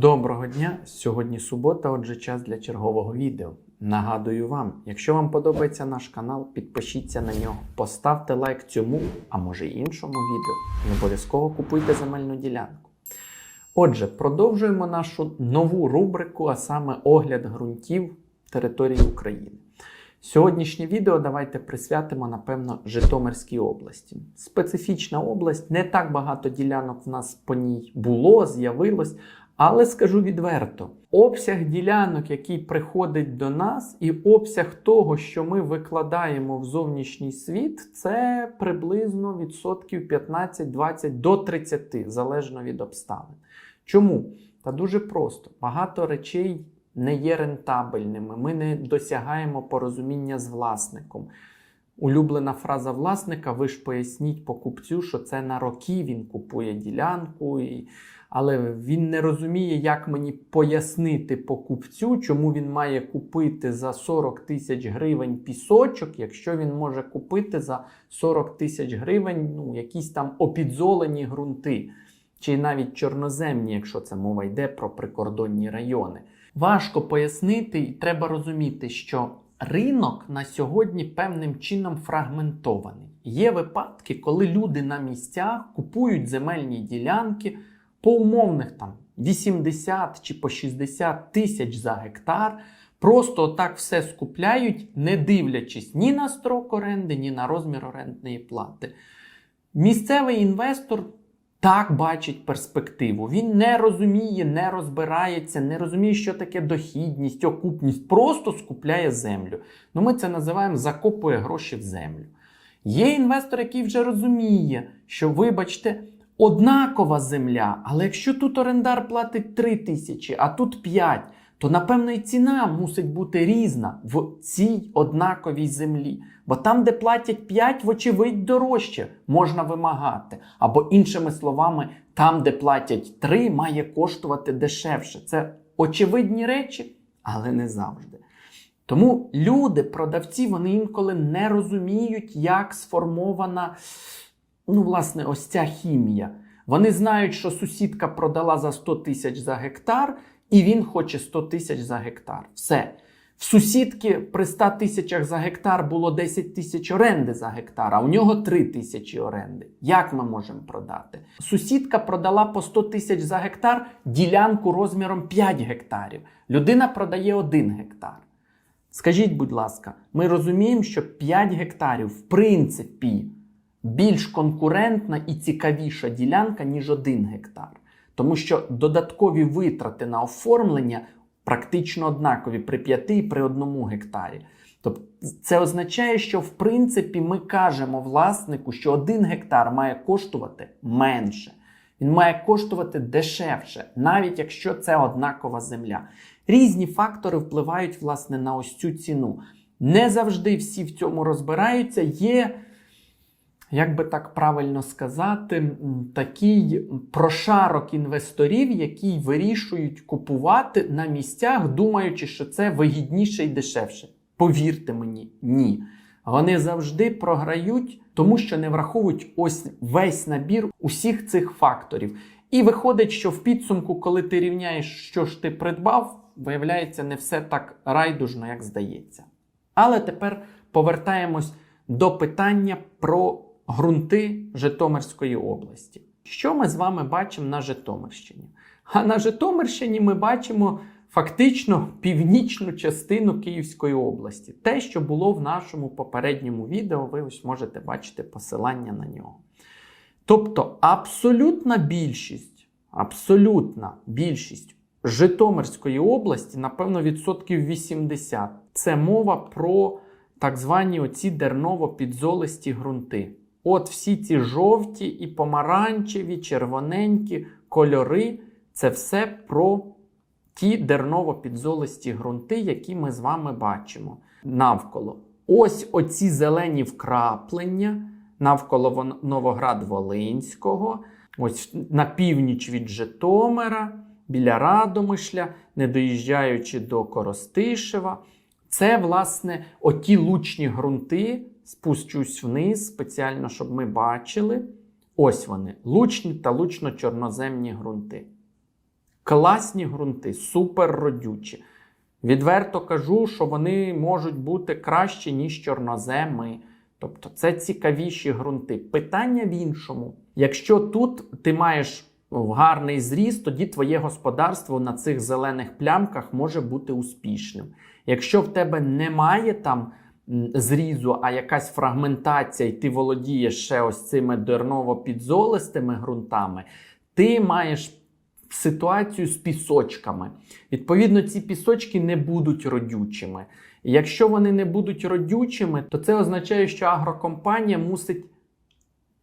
Доброго дня! Сьогодні субота, отже, час для чергового відео. Нагадую вам, якщо вам подобається наш канал, підпишіться на нього, поставте лайк цьому, а може й іншому відео, і обов'язково купуйте земельну ділянку. Отже, продовжуємо нашу нову рубрику, а саме огляд ґрунтів території України. Сьогоднішнє відео давайте присвятимо, напевно, Житомирській області. Специфічна область, не так багато ділянок в нас по ній було, з'явилось. Але скажу відверто: обсяг ділянок, який приходить до нас, і обсяг того, що ми викладаємо в зовнішній світ, це приблизно відсотків 15-20 до 30, залежно від обставин. Чому? Та дуже просто. Багато речей не є рентабельними. Ми не досягаємо порозуміння з власником. Улюблена фраза власника: ви ж поясніть покупцю, що це на роки він купує ділянку, і... але він не розуміє, як мені пояснити покупцю, чому він має купити за 40 тисяч гривень пісочок, якщо він може купити за 40 тисяч гривень ну, якісь там опідзолені ґрунти, чи навіть чорноземні, якщо це мова йде про прикордонні райони. Важко пояснити, і треба розуміти, що ринок на сьогодні певним чином фрагментований. Є випадки, коли люди на місцях купують земельні ділянки по умовних там 80 чи по 60 тисяч за гектар. Просто так все скупляють, не дивлячись ні на строк оренди, ні на розмір орендної плати. Місцевий інвестор так бачить перспективу. Він не розуміє, не розбирається, не розуміє, що таке дохідність, окупність, просто скупляє землю. Ну, Ми це називаємо закопує гроші в землю. Є інвестор, який вже розуміє, що, вибачте, однакова земля, але якщо тут орендар платить 3 тисячі, а тут 5, то напевно і ціна мусить бути різна в цій однаковій землі. Бо там, де платять 5, вочевидь, дорожче можна вимагати. Або, іншими словами, там, де платять 3, має коштувати дешевше. Це очевидні речі, але не завжди. Тому люди, продавці, вони інколи не розуміють, як сформована ну, власне, ось ця хімія. Вони знають, що сусідка продала за 100 тисяч за гектар, і він хоче 100 тисяч за гектар. Все. В сусідки при 100 тисячах за гектар було 10 тисяч оренди за гектар, а у нього 3 тисячі оренди. Як ми можемо продати? Сусідка продала по 100 тисяч за гектар ділянку розміром 5 гектарів. Людина продає 1 гектар. Скажіть, будь ласка, ми розуміємо, що 5 гектарів, в принципі, більш конкурентна і цікавіша ділянка, ніж 1 гектар. Тому що додаткові витрати на оформлення практично однакові при 5 і при 1 гектарі. Тобто це означає, що в принципі ми кажемо власнику, що 1 гектар має коштувати менше. Він має коштувати дешевше, навіть якщо це однакова земля. Різні фактори впливають власне на ось цю ціну. Не завжди всі в цьому розбираються. Є як би так правильно сказати, такий прошарок інвесторів, які вирішують купувати на місцях, думаючи, що це вигідніше і дешевше. Повірте мені, ні. Вони завжди програють, тому що не враховують ось весь набір усіх цих факторів. І виходить, що в підсумку, коли ти рівняєш, що ж ти придбав, виявляється, не все так райдужно, як здається. Але тепер повертаємось до питання про ґрунти Житомирської області. Що ми з вами бачимо на Житомирщині? А на Житомирщині ми бачимо фактично північну частину Київської області. Те, що було в нашому попередньому відео, ви ось можете бачити посилання на нього. Тобто, абсолютна більшість, абсолютна більшість Житомирської області, напевно, відсотків 80. Це мова про так звані оці дерново-підзолисті ґрунти. От всі ці жовті і помаранчеві, червоненькі кольори це все про ті дерново-підзолисті ґрунти, які ми з вами бачимо навколо. Ось оці зелені вкраплення навколо Новоград-Волинського, ось на північ від Житомира, біля Радомишля, не доїжджаючи до Коростишева. Це, власне, оті лучні ґрунти. Спущусь вниз спеціально, щоб ми бачили. Ось вони: лучні та лучно-чорноземні ґрунти. Класні ґрунти, супер родючі. Відверто кажу, що вони можуть бути кращі, ніж чорноземи. Тобто це цікавіші ґрунти. Питання в іншому. Якщо тут ти маєш гарний зріст, тоді твоє господарство на цих зелених плямках може бути успішним. Якщо в тебе немає там зрізу, а якась фрагментація, і ти володієш ще ось цими дерново-підзолистими ґрунтами, ти маєш ситуацію з пісочками. Відповідно, ці пісочки не будуть родючими. І Якщо вони не будуть родючими, то це означає, що агрокомпанія мусить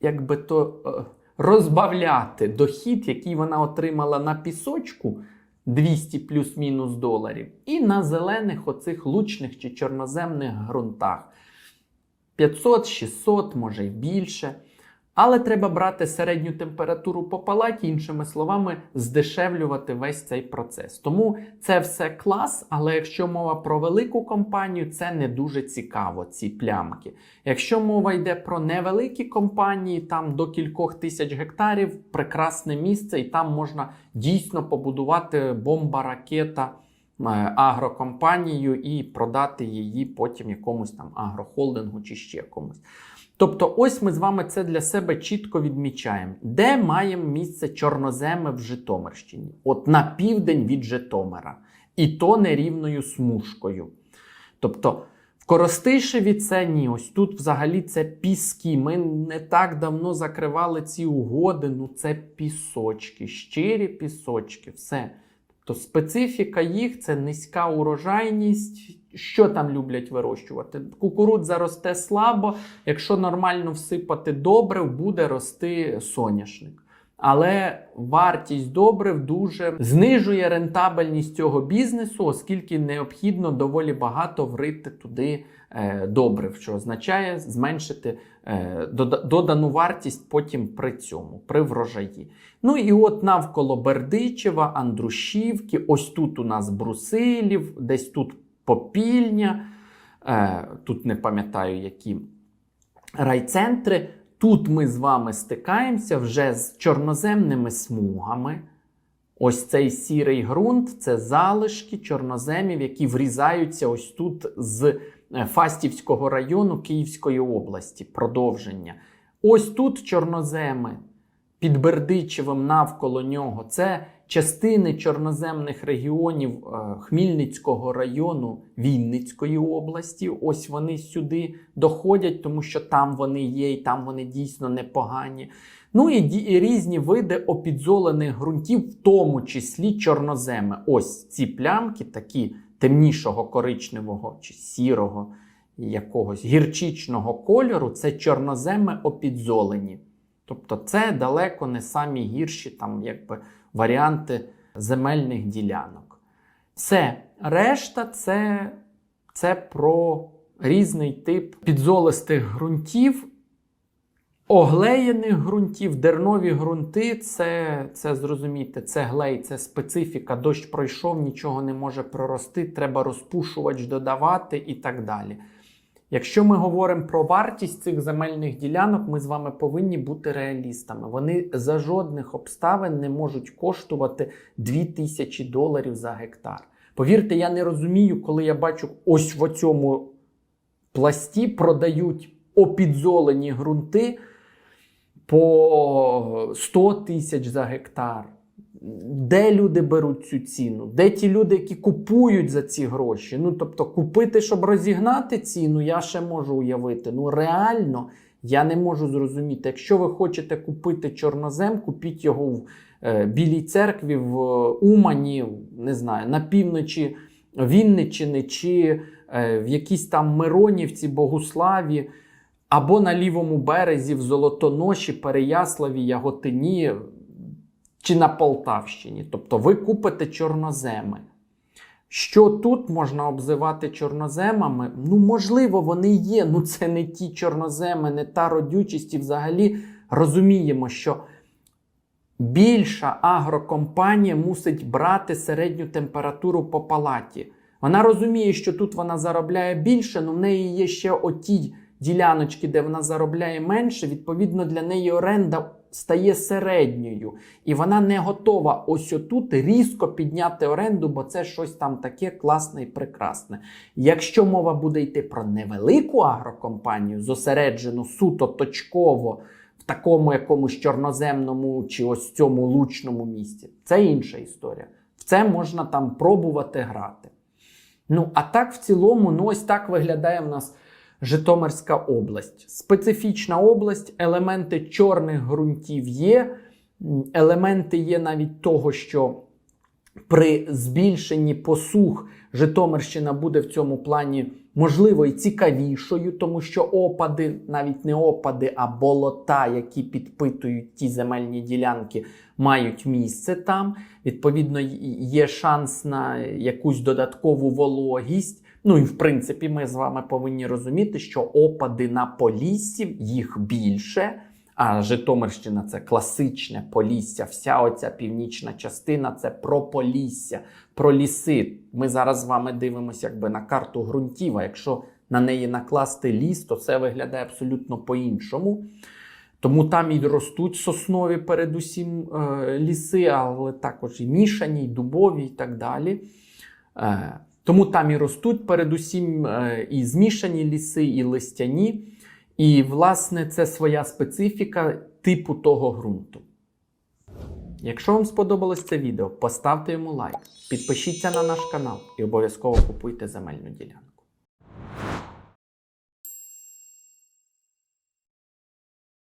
якби то е, розбавляти дохід, який вона отримала на пісочку 200 плюс-мінус доларів, і на зелених оцих лучних чи чорноземних ґрунтах. 500, 600, може й більше. Але треба брати середню температуру по палаті, іншими словами, здешевлювати весь цей процес. Тому це все клас, але якщо мова про велику компанію, це не дуже цікаво, ці плямки. Якщо мова йде про невеликі компанії, там до кількох тисяч гектарів, прекрасне місце, і там можна дійсно побудувати бомба-ракета е, агрокомпанію і продати її потім якомусь там агрохолдингу чи ще комусь. Тобто, ось ми з вами це для себе чітко відмічаємо, де маємо місце чорноземи в Житомирщині, от на південь від Житомира, і то нерівною смужкою. Тобто, в Коростишеві це ні, ось тут взагалі це піски. Ми не так давно закривали ці угоди. Ну це пісочки, щирі пісочки, все. Тобто специфіка їх це низька урожайність. Що там люблять вирощувати? Кукурудза росте слабо, якщо нормально всипати добрив, буде рости соняшник. Але вартість добрив дуже знижує рентабельність цього бізнесу, оскільки необхідно доволі багато врити туди е, добрив, що означає зменшити е, додану вартість потім при цьому, при врожаї. Ну і от навколо Бердичева, Андрушівки, ось тут у нас Брусилів, десь тут Попільня, е, тут не пам'ятаю які райцентри. Тут ми з вами стикаємося вже з чорноземними смугами. Ось цей сірий ґрунт це залишки чорноземів, які врізаються ось тут з е, Фастівського району Київської області. Продовження. Ось тут чорноземи під Бердичевим навколо нього. Це частини чорноземних регіонів е, Хмільницького району Вінницької області. Ось вони сюди доходять, тому що там вони є, і там вони дійсно непогані. Ну і, і різні види опідзолених ґрунтів, в тому числі чорноземи. Ось ці плямки, такі темнішого коричневого чи сірого, якогось гірчичного кольору, це чорноземи опідзолені. Тобто це далеко не самі гірші там, якби, варіанти земельних ділянок. Все, решта це, це про різний тип підзолистих ґрунтів, оглеєних ґрунтів, дернові ґрунти це, це зрозумійте, це глей, це специфіка. Дощ пройшов, нічого не може прорости, треба розпушувач додавати і так далі. Якщо ми говоримо про вартість цих земельних ділянок, ми з вами повинні бути реалістами. Вони за жодних обставин не можуть коштувати 2000 доларів за гектар. Повірте, я не розумію, коли я бачу ось в цьому пласті продають опідзолені ґрунти по 100 тисяч за гектар. Де люди беруть цю ціну? Де ті люди, які купують за ці гроші? Ну тобто, купити, щоб розігнати ціну, я ще можу уявити. Ну реально я не можу зрозуміти. Якщо ви хочете купити чорнозем, купіть його в е, Білій церкві, в е, Умані, не знаю, на півночі Вінниччини чи е, в якійсь там Миронівці, Богуславі. Або на лівому березі в Золотоноші, Переяславі, Яготині чи на Полтавщині. Тобто ви купите чорноземи. Що тут можна обзивати чорноземами? Ну, можливо, вони є. Ну, це не ті чорноземи, не та родючість. І взагалі розуміємо, що більша агрокомпанія мусить брати середню температуру по палаті. Вона розуміє, що тут вона заробляє більше, але в неї є ще оті діляночки, де вона заробляє менше. Відповідно, для неї оренда стає середньою, і вона не готова ось отут різко підняти оренду, бо це щось там таке класне і прекрасне. Якщо мова буде йти про невелику агрокомпанію, зосереджену суто точково в такому якомусь чорноземному чи ось цьому лучному місці, це інша історія. В це можна там пробувати грати. Ну, а так в цілому, ну ось так виглядає в нас Житомирська область. Специфічна область, елементи чорних ґрунтів є. Елементи є навіть того, що при збільшенні посух Житомирщина буде в цьому плані можливо і цікавішою, тому що опади, навіть не опади, а болота, які підпитують ті земельні ділянки, мають місце там. Відповідно, є шанс на якусь додаткову вологість. Ну і в принципі, ми з вами повинні розуміти, що опади на Поліссі їх більше. А Житомирщина це класичне Полісся. Вся оця північна частина це про Полісся, про ліси. Ми зараз з вами дивимося якби на карту ґрунтів. А якщо на неї накласти ліс, то це виглядає абсолютно по-іншому. Тому там і ростуть соснові, передусім е, ліси, але також і мішані, і дубові, і так далі. Е, тому там і ростуть передусім е, і змішані ліси, і листяні. І, власне, це своя специфіка типу того ґрунту. Якщо вам сподобалось це відео, поставте йому лайк, підпишіться на наш канал і обов'язково купуйте земельну ділянку.